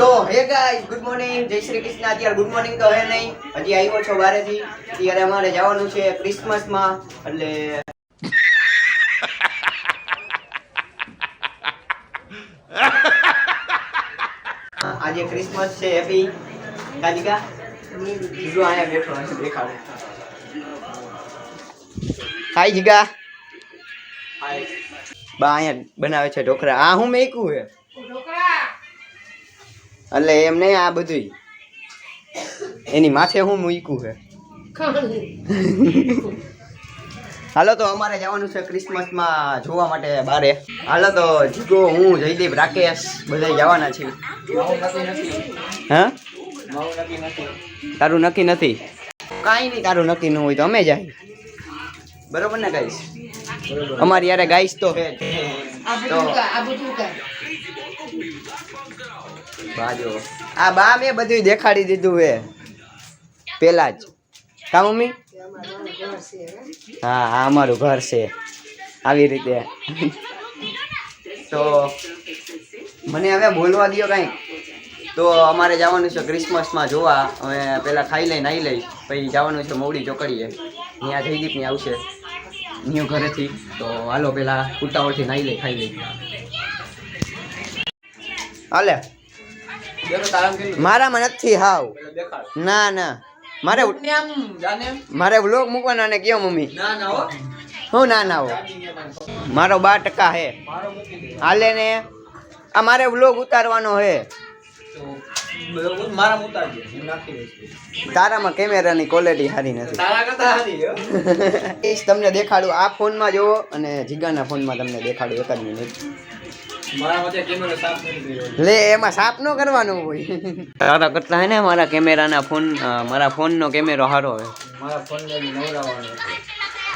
તો હે guys good morning જય શ્રી કૃષ્ણ. અત્યારે ગુડ મોર્નિંગ તો હે નહીં. હજી આવ્યો છો બારેથી. અત્યારે અમારે જવાનું છે ક્રિસમસમાં એટલે આજે ક્રિસમસ છે હેપી કાજિકા જીગો અહીંયા બેઠો હશે દેખાડે. હાય જીગા. બા અહીંયા બનાવે છે ઢોકળા. આ હું મેકું હે? એટલે એમ નહીં આ બધું એની માથે હું મૂક્યું છે. હાલો તો અમારે જવાનું છે ક્રિસમસમાં જોવા માટે બારે. હાલો તો જીગો હું જયદીપ રાકેશ બધા જવાના છીએ. હા? તારું નક્કી નથી. કાંઈ નહીં તારું નક્કી ન હોય તો અમે જાય. બરોબર ને ગાઈશ અમારી યારે ગાઈશ તો હે તો બાજો. આ બા મેં બધું દેખાડી દીધું હે. પેલા જ. કા મમ્મી? હા હા અમારું ઘર છે. આવી રીતે. તો મને હવે બોલવા દ્યો કાંઈક તો અમારે જવાનું છે ક્રિસમસમાં જોવા. હવે પહેલાં ખાઈ લઈ નાહી લઈ. પછી જવાનું છે મોવડી ચોકડીએ. ત્યાં જયદીપની આવશે. ન્યુ ઘરેથી. તો હાલો, પેલા ઉતાવળથી નાહી લઈ, ખાઈ લઈ. હાલે. મારામાં નથી હાવ. ના ના. મારે મારે વ્લોગ મૂકવાના ને કયો મમ્મી? હું. ના ના હો. મારો બાર ટકા હે. હાલે ને. આ મારે વ્લોગ ઉતારવાનો હે. તારામાં કેમેરાની ક્વોલિટી સારી નથી. ઈશ તમને દેખાડું. આ ફોનમાં જોવો અને જીગાના ફોનમાં તમને દેખાડું. એક જ મિનિટ લે એમાં સાફ ન કરવાનું હોય. તારા કરતા હે ને મારા કેમેરાના ફોન મારા ફોનનો કેમેરો સારો હોય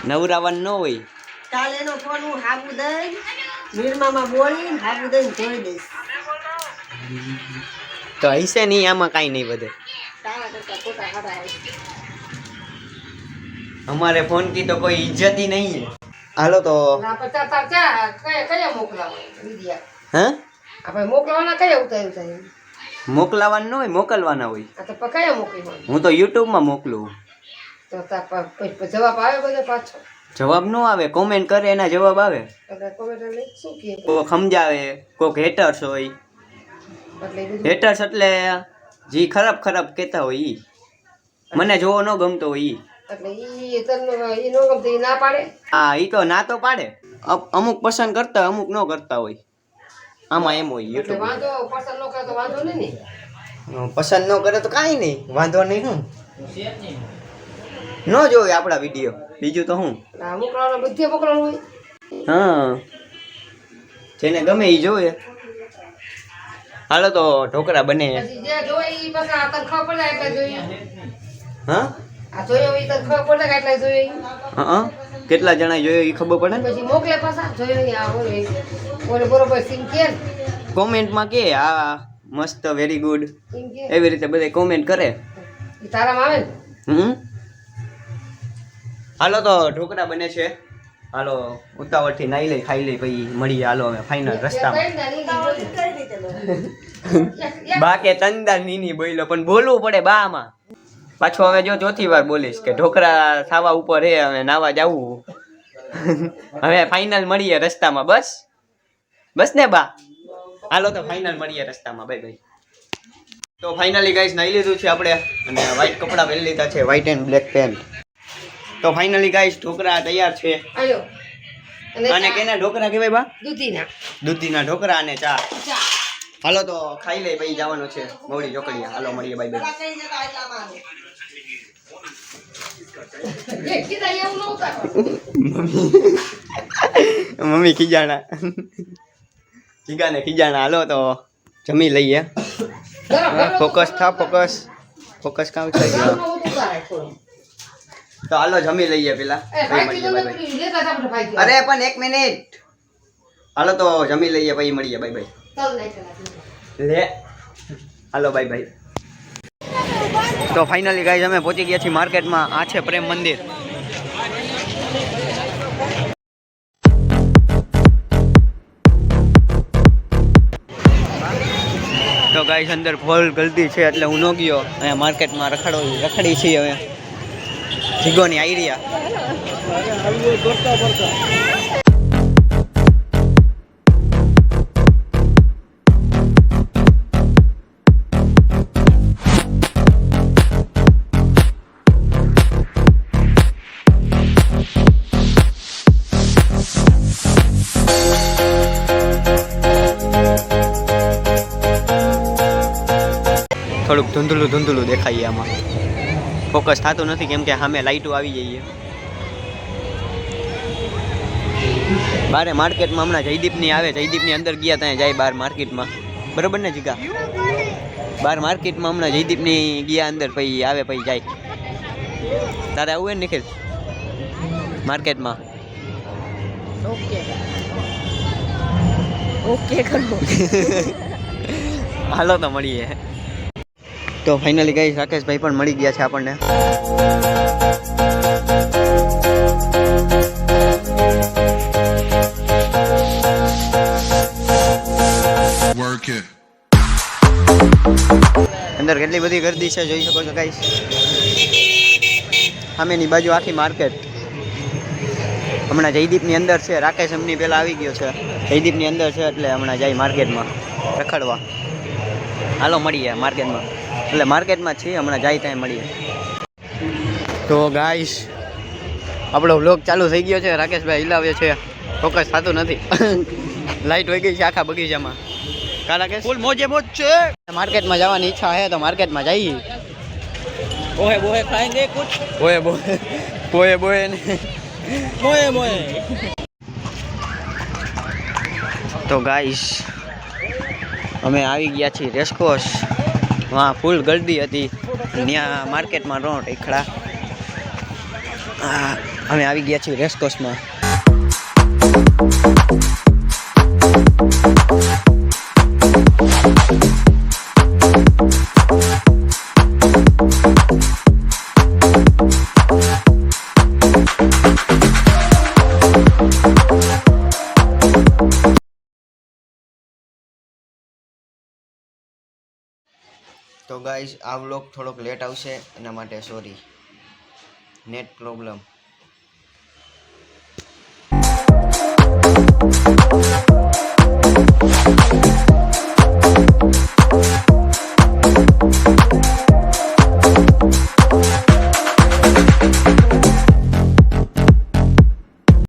નવરાવન ન હોય. કાલે એનો ફોન હું હાબુ દઈ નિર્મામાં બોલી હાબુ દઈ જોઈ દઈશ. તો હશે નહીં આમાં કાંઈ નહીં હશે. અમારે ફોન કી તો કોઈ ઇજ્જત ઈ નહીં હે. હાલો તો. હે? આપણે મોકલવાના કયા મોકલાવાના હોય મોકલવાના હોય. આ તો પ- કયા મોકલી હું તો યુટ્યુબમાં મોકલું. તો જવાબ આવે બધો પાછો? જવાબ ન આવે કોમેન્ટ કરે એના જવાબ આવે. કોક સમજાવે કોક હેટર્સ હોય. એ હેટર્સ એટલે જે ખરાબ ખરાબ કહેતા હોય એ મને જોવો ન ગમતો હોય ઈ. એટલે ઈ તને ઈ નો ગમતું ઈ ના પાડે? હા ઈ તો ના તો પાડે. અમુક પસંદ કરતા અમુક ન કરતા હોય. આમાં એમ હોય એટલે વાંધો પસંદ ન કરે તો વાંધો નહીં ને? પસંદ નો કરે તો કાંઈ નહીં વાંધો નહીં હું ન જોવે આપણા વીડિયો બીજું તો હું એટલે બધે મોકલવાનું હોય. હા. જેને ગમે એ જોવે. હાલો તો ઢોકળા બને. હા? આ જોયો ઈ તને ખબર પડે કે એટલે હા કેટલા જણા જોયો એ ખબર પડે ને? પછી મોકલે પાછા. જોયો આ હોય ઓલે બરોબર સીમ કે. કોમેન્ટમાં કે આ મસ્ત વેરી ગુડ એવી રીતે બધે કોમેન્ટ કરે. તારામાં આવે ને? હમ? હાલો તો ઢોકળા બને છે. હાલો ઉતાવળથી નાઈ લઈ ખાઈ લઈ પછી મળીએ. હાલો અમે ફાઇનલ રસ્તામાં. બા કે તંદા નીની બોલ્યો પણ બોલવું પડે બામાં. પાછો હવે જો ચોથી વાર બોલીશ કે ઢોકળા ખાવા ઉપર હે હવે નાવા જવું. હવે ફાઇનલ મળીએ રસ્તામાં બસ? બસ ને બા? હાલો તો ફાઇનલ મળીએ રસ્તામાં બાય બાય તો ફાઇનલી ગાઈસ નાઈ લીધું છે આપણે અને વ્હાઈટ કપડાં પહેરી લીધા છે વ્હાઈટ એન્ડ બ્લેક પેન્ટ તો ફાઇનલી ગાઈસ ઢોકળા તૈયાર છે. અને કેના ઢોકળા કહેવાય બા? દૂધીના. દૂધીના ઢોકળા અને ચા. ચા. હાલો તો ખાઈ લઈ ભાઈ જવાનું છે મવડી ચોકડીયા હાલો મળીએ બાય બાય મમ્મી. ખીજાણા. ખીગાને ખીજાણા. હાલો તો જમી લઈએ. ફોકસ થા ફોકસ. ફોકસ કામ થઈ ગયો. તો હાલો જમી લઈએ પેલા. ભાઈ ને ભાઈ. અરે પણ એક મિનિટ. હાલો તો જમી લઈએ પછી મળીએ બાય બાય. લે. હાલો બાય બાય. તો ફાઇનલી ગાઈઝ અમે પહોંચી ગયા છીએ માર્કેટમાં. આ છે પ્રેમ મંદિર. તો ગાઈસ અંદર ફોલ ગલતી છે એટલે હું ન ગયો. અહીંયા માર્કેટમાં રખડો રખડી છીએ હવે જીગોની આઈડિયા. થોડુંક ધૂંધળું ધૂંધળું દેખાય આમાં. ફોકસ થતું નથી કેમ કે સામે લાઇટો આવી જઈએ બારે માર્કેટમાં હમણાં જયદીપની આવે જયદીપની અંદર ગયા ત્યાં જાય બાર માર્કેટમાં બરોબર ને જીગા? બાર માર્કેટમાં હમણાં જયદીપની ગયા અંદર પછી આવે પછી જાય. તારે આવું ને નિખિલ? માર્કેટમાં ઓકે ઓકે કરો હાલો તો મળીએ. તો ફાઇનલી ગઈ રાકેશભાઈ પણ મળી ગયા છે આપણને. અંદર કેટલી બધી ગરદી છે જોઈ શકો છો કઈ સામેની બાજુ આખી માર્કેટ હમણાં જયદીપની અંદર છે રાકેશ એમની પહેલાં આવી ગયો છે. જયદીપની અંદર છે એટલે હમણાં જાય માર્કેટમાં રખડવા. હાલો મળીએ માર્કેટમાં એટલે માર્કેટમાં છીએ હમણાં જાય ત્યાં મળીએ. તો ગાઈશ આપણો વ્લોગ ચાલુ થઈ ગયો છે. રાકેશભાઈ હિલાવે છે. ફોકસ થતું નથી. લાઈટ વહી ગઈ છે આખા બગીચામાં. કારણ કે ફૂલ મોજે મોજ છે. માર્કેટમાં જવાની ઈચ્છા છે તો માર્કેટમાં જઈએ. ઓહે બોહે ખાએંગે કુછ. ઓહે બોહે બોહે બોહે ને. બોહે બોહે તો ગાઈસ અમે આવી ગયા છીએ રેસકોસ વાં ફૂલ ગરદી હતી. ત્યાં માર્કેટમાં રો ટેખડા અમે આવી ગયા છીએ રેસકોર્સમાં. તો ગાઈઝ આ વ્લોગ થોડોક લેટ આવશે એના માટે સોરી નેટ પ્રોબ્લેમ